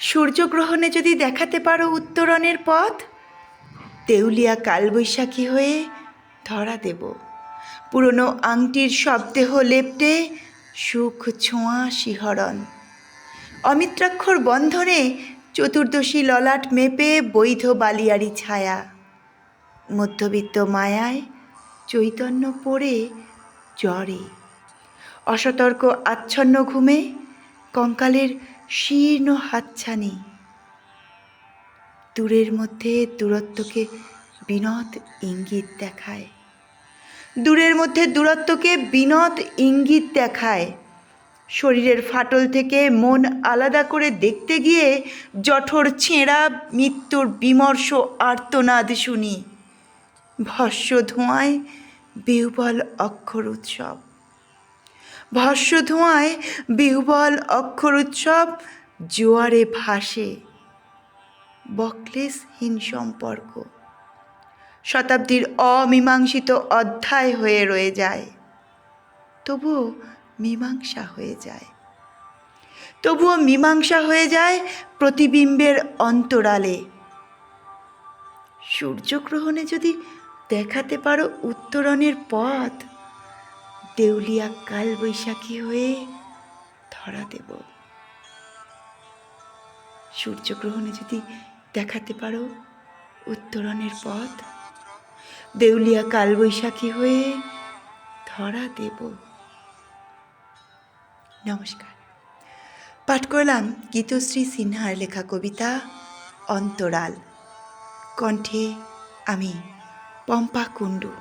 সূর্যগ্রহণে যদি দেখাতে পারো উত্তরণের পথ দেউলিয়া কালবৈশাখী হয়ে ধরা দেব। পুরনো আংটির শব্দেহ লেপটে সুখ ছোঁয়া শিহরণ। অমিত্রাক্ষর বন্ধনে চতুর্দশী ললাট মেপে বৈধ বালিয়ারি ছায়া। মধ্যবিত্ত মায়ায় চৈতন্য পড়ে জ্বরে। অসতর্ক আচ্ছন্ন ঘুমে কঙ্কালের শীর্ণ হাতছানি। দূরের মধ্যে দূরত্বকে বিনদ ইঙ্গিত দেখায়। দূরের মধ্যে দূরত্বকে বিনদ ইঙ্গিত দেখায়। শরীরের ফাটল থেকে মন আলাদা করে দেখতে গিয়ে জঠর ছেঁড়া মৃত্যুর বিমর্ষ আর্তনাদ শুনি। ভস্য ধোঁয়ায় বিহ্বল অক্ষর উৎসব। ভস্য ধোঁয়ায় বিহ্বল অক্ষর উৎসব জোয়ারে ভাসে। বকলেসহীন সম্পর্ক। শতাব্দীর অমীমাংসিত অধ্যায় হয়ে রয়ে যায়। তবুও মীমাংসা হয়ে যায়। তবুও মীমাংসা হয়ে যায় প্রতিবিম্বের অন্তরালে। সূর্যগ্রহণে যদি দেখাতে পারো উত্তরণের পথ দেউলিয়া কাল বৈশাখী হয়ে ধরা দেব। সূর্যগ্রহণে যদি দেখাতে পারো উত্তরণের পথ, দেউলিয়া কালবৈশাখী হয়ে ধরা দেব। নমস্কার। পাঠ করলাম গীতশ্রী সিনহার লেখা কবিতা অন্তরাল। কণ্ঠে আমি পম্পা কুণ্ডু।